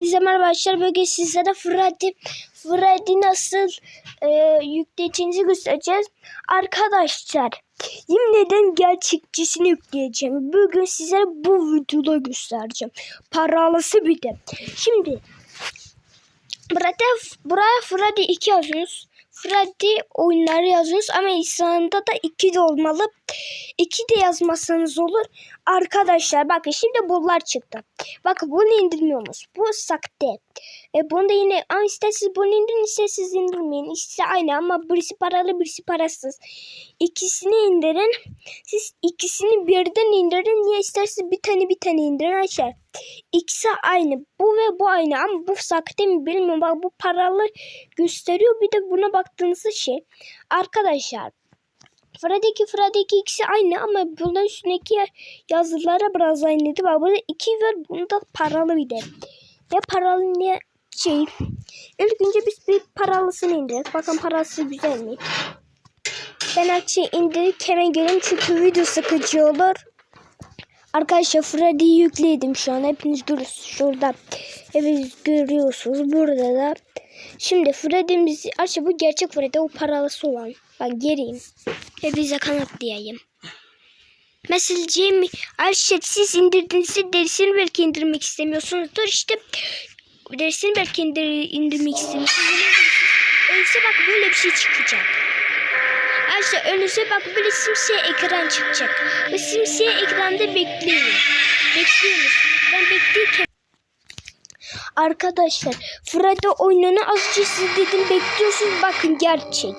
Herkese merhaba arkadaşlar. Bugün sizlere Freddy, Freddy nasıl e, yükleyeceğinizi göstereceğiz. Arkadaşlar ederim gerçekçisini yükleyeceğim. Bugün sizlere bu videoda göstereceğim. Paralısı bir de. Şimdi buraya, buraya Freddy 2 yazıyoruz. Freddy oyunları yazıyoruz ama İsa'nda da 2 de olmalı. 2 de yazmazsanız olur. Arkadaşlar bakın şimdi bunlar çıktı. Bakın bunu indirmiyorsunuz. Bu sakte. E bunu da yine ama isterseniz bunu indirin isterseniz indirmeyin. İkisi aynı ama birisi paralı birisi parasız. İkisini indirin. Siz ikisini birden indirin. Niye isterseniz bir tane bir tane indirin arkadaşlar. İkisi aynı. Bu ve bu aynı ama bu sakte mi bilmiyorum. Bak bu paralı gösteriyor. Bir de buna baktığınızda şey. Arkadaşlar Freddy 2, Freddy 2 ikisi aynı ama bunların üstündeki yazılara biraz aynıydı. Bak burada 2 var. Bunda paralı bir de. Ne paralı ne şey. İlk önce biz bir paralısını indirdik. Bakın parası güzel mi? Ben her şeyi indirip hemen gelin çünkü video sıkıcı olur. Arkadaşlar Freddy'yi yükledim şu an. Hepiniz durun şurada. Hepiniz görüyorsunuz. Burada da. Şimdi Freddy'mizi aşağı bu gerçek Freddy o paralısı olan. Ben geriyim. Hepinize kanatlayayım. Mesela Jamie Ayşe siz indirdiğinizde derisini belki indirmek istemiyorsunuzdur. İşte derisini belki indir, indirmek istemiyorsunuz. Öyleyse bak böyle bir şey çıkacak. Ayşe öyleyse bak böyle simsiyah ekran çıkacak. Ve simsiyah ekranda bekleyin. Bekliyoruz. Ben bekleyirken Arkadaşlar Freddy oyununu azıcık siz dedim bekliyorsunuz bakın gerçek.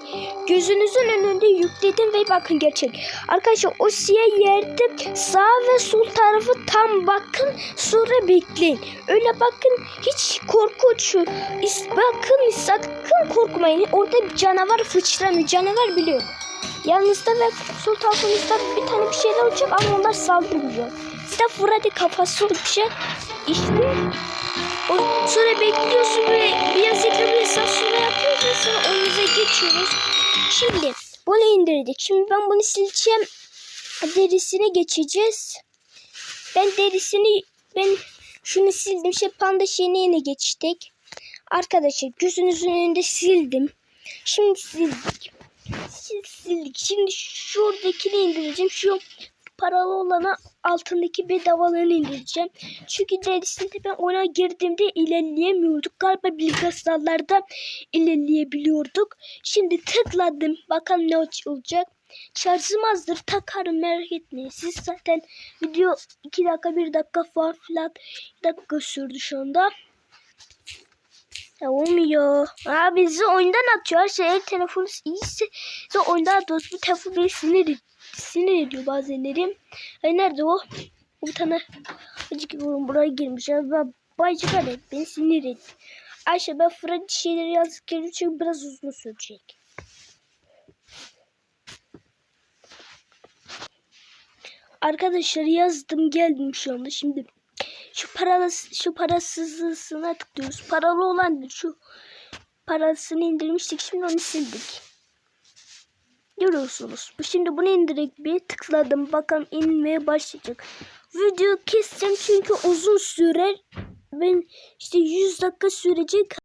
Gözünüzün önünde yükledim ve bakın gerçek. Arkadaşlar o siyah yerde sağ ve sol tarafı tam bakın sonra bekleyin. Öyle bakın hiç korkunç. is- Bakın sakın korkmayın. Orada bir canavar fıçramıyor. Canavar biliyor. Yanınızda ve sol tarafınızda bir tane bir şeyler olacak ama onlar saldırmıyor. Size Freddy kafası olacak. İşte o, sonra bekliyorsun böyle biraz ekranı yapıyorsun sonra oyunuza geçiyoruz. Şimdi bunu indirdik. Şimdi ben bunu sileceğim. Derisine geçeceğiz. Ben derisini ben şunu sildim. Şey panda şeyine yine geçtik. Arkadaşlar gözünüzün önünde sildim. Şimdi sildik. Sil- sildik. Şimdi şuradakini indireceğim. Şu paralı olana altındaki bedavalarını indireceğim. Çünkü derisinde ben ona girdiğimde ilerleyemiyorduk. Galiba bilgisayarlarda ilerleyebiliyorduk. Şimdi tıkladım. Bakalım ne olacak. Şarjım azdır. Takarım merak etmeyin. Siz zaten video 2 dakika 1 dakika falan filan dakika sürdü şu anda. Ya olmuyor. Abi bizi oyundan atıyor. Şey telefonunuz iyiyse size oyundan atıyor. Bu telefon beni sinir, sinir ediyor bazenlerim. Ay nerede o? Bir tane acık buraya girmiş. Ya ben baycık hadi beni sinir etti. Ayşe ben Freddy şeyleri yazıp geliyorum çünkü biraz uzun sürecek. Arkadaşlar yazdım geldim şu anda şimdi. Şu paralı şu parasızlığına tıklıyoruz. Paralı olan şu parasını indirmiştik. Şimdi onu sildik. Görüyorsunuz. Şimdi bunu indirip bir tıkladım. Bakalım inmeye başlayacak. Video keseceğim çünkü uzun sürer. Ben işte 100 dakika sürecek.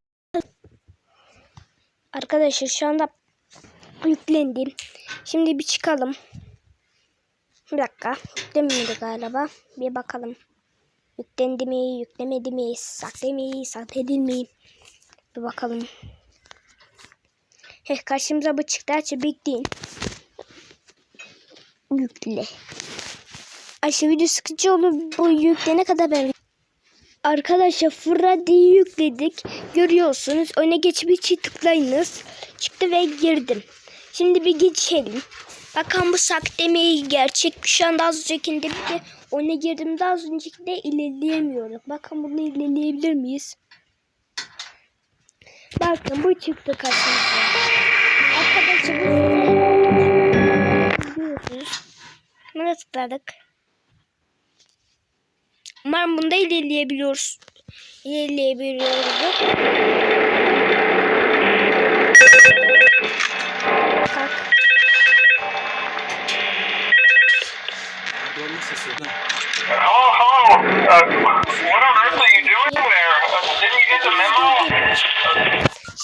Arkadaşlar şu anda yüklendim. Şimdi bir çıkalım. Bir dakika. Yüklemedi galiba. Bir bakalım. Yüklendi mi, yüklemedi mi, mi, sahte değil mi? Bir bakalım. Heh, karşımıza bu çıktı. Açı bekleyin. Yükle. Ayşe video sıkıcı olur. Bu yüklene kadar ben... Arkadaşlar Freddy'yi yükledik. Görüyorsunuz. Öne geçmek için tıklayınız. Çıktı ve girdim. Şimdi bir geçelim. Bakalım bu sakte mi gerçek? Şu anda az öncekinde bir de oyuna girdiğimde az öncekinde ilerleyemiyorum. Bakın bunu ilerleyebilir miyiz? Bakın bu çıktı karşımıza. Arkadaşlar. Buna tıkladık. Umarım bunda ilerleyebiliyoruz. İlerleyebiliyoruz.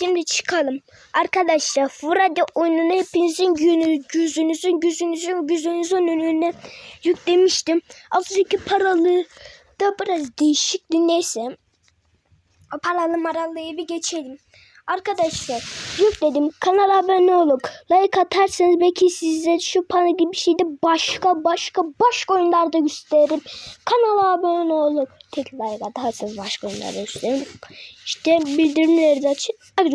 Şimdi çıkalım. Arkadaşlar Frade oyununu hepinizin günü, gözünüzün gözünüzün gözünüzün önüne yüklemiştim. Azıcık paralı da biraz değişikti neyse. O paralı maralıyı bir geçelim. Arkadaşlar yükledim. Kanala abone olup like atarsanız belki size şu pana gibi bir şeyde başka başka başka oyunlarda gösteririm. Kanala abone olup tek like atarsanız başka oyunlarda gösteririm. İşte bildirimleri de açın.